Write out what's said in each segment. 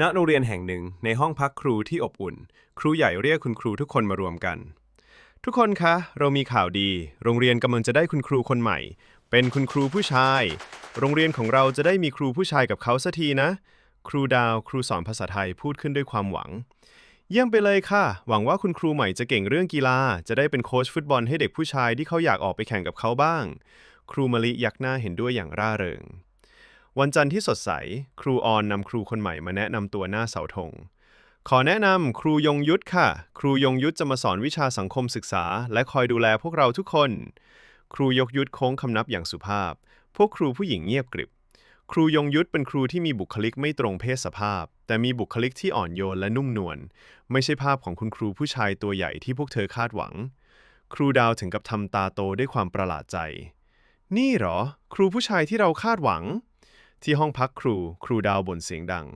ณโรงเรียนแห่งหนึ่งในห้องพักครูที่อบอุ่น ครูใหญ่เรียกคุณครูทุกคนมารวมกัน ทุกคนคะ เรามีข่าวดี โรงเรียนกำลังจะได้คุณครูคนใหม่ เป็นคุณครูผู้ชาย โรงเรียนของเราจะได้มีครูผู้ชายกับเขาสักทีนะ ครูดาวครูสอนภาษาไทยพูดขึ้นด้วยความหวัง เยี่ยมไปเลยค่ะ หวังว่าคุณครูใหม่จะเก่งเรื่องกีฬา จะได้เป็นโค้ชฟุตบอลให้เด็กผู้ชายที่เขาอยากออกไปแข่งกับเขาบ้าง ครูมะลิยักหน้าเห็นด้วยอย่างร่าเริง วันจันทร์ที่สดใส ครูออนนำครูคนใหม่มาแนะนำตัวหน้าเสาธง ขอแนะนำครูยงยุทธค่ะ ครูยงยุทธจะมาสอนวิชาสังคมศึกษา และคอยดูแลพวกเราทุกคน ครูยกยุทธโค้งคำนับอย่างสุภาพ พวกครูผู้หญิงเงียบกริบ ครูยงยุทธเป็นครูที่มีบุคลิกไม่ตรงเพศสภาพ แต่มีบุคลิกที่อ่อนโยนและนุ่มนวล ไม่ใช่ภาพของคุณครูผู้ชายตัวใหญ่ที่พวกเธอคาดหวัง ครูดาวถึงกับทำตาโตด้วยความประหลาดใจ นี่เหรอ ครูผู้ชายที่เราคาดหวัง ที่ห้องพักครู ครูดาวบ่นเสียงดัง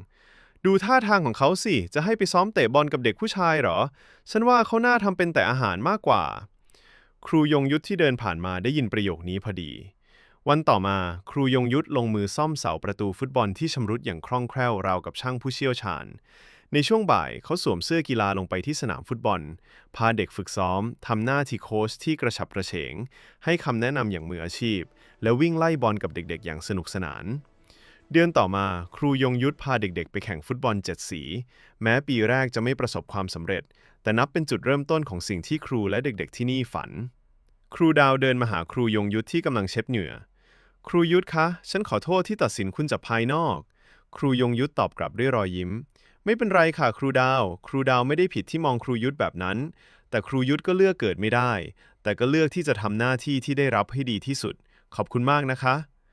ดูท่าทางของเขาสิ จะให้ไปซ้อมเตะบอลกับเด็กผู้ชายเหรอ ฉันว่าเขาน่าทำเป็นแต่อาหารมากกว่า ครูยงยุทธที่เดินผ่านมาได้ยินประโยคนี้พอดี วันต่อมาครูยงยุทธลงมือซ่อมเสาประตูฟุตบอลที่ชำรุดอย่างคล่องแคล่วราวกับช่างผู้เชี่ยวชาญในช่วงบ่ายเขาสวมเสื้อกีฬาลงไปที่สนามฟุตบอล พาเด็กฝึกซ้อม ทำหน้าที่โค้ชที่กระฉับกระเฉง ให้คำแนะนำอย่างมืออาชีพ และวิ่งไล่บอลกับเด็กๆ อย่างสนุกสนาน เดือนต่อมาครูยงยุทธพาเด็กๆ ไปแข่งฟุตบอลเจ็ดสี แม้ปีแรกจะไม่ประสบความสำเร็จ แต่นับเป็นจุดเริ่มต้นของสิ่งที่ครูและเด็กๆที่นี่ฝัน ครูดาวเดินมาหาครูยงยุทธที่กำลังเช็ดเหงื่อครูยุทธคะ ฉันขอโทษที่ตัดสินคุณจากภายนอก ครูยงยุทธตอบกลับด้วยรอยยิ้ม ไม่เป็นไรค่ะครูดาว ครูดาวไม่ได้ผิดที่มองครูยุทธแบบนั้น แต่ครูยุทธก็เลือกเกิดไม่ได้ แต่ก็เลือกที่จะทำหน้าที่ที่ได้รับให้ดีที่สุด ขอบคุณมากนะคะ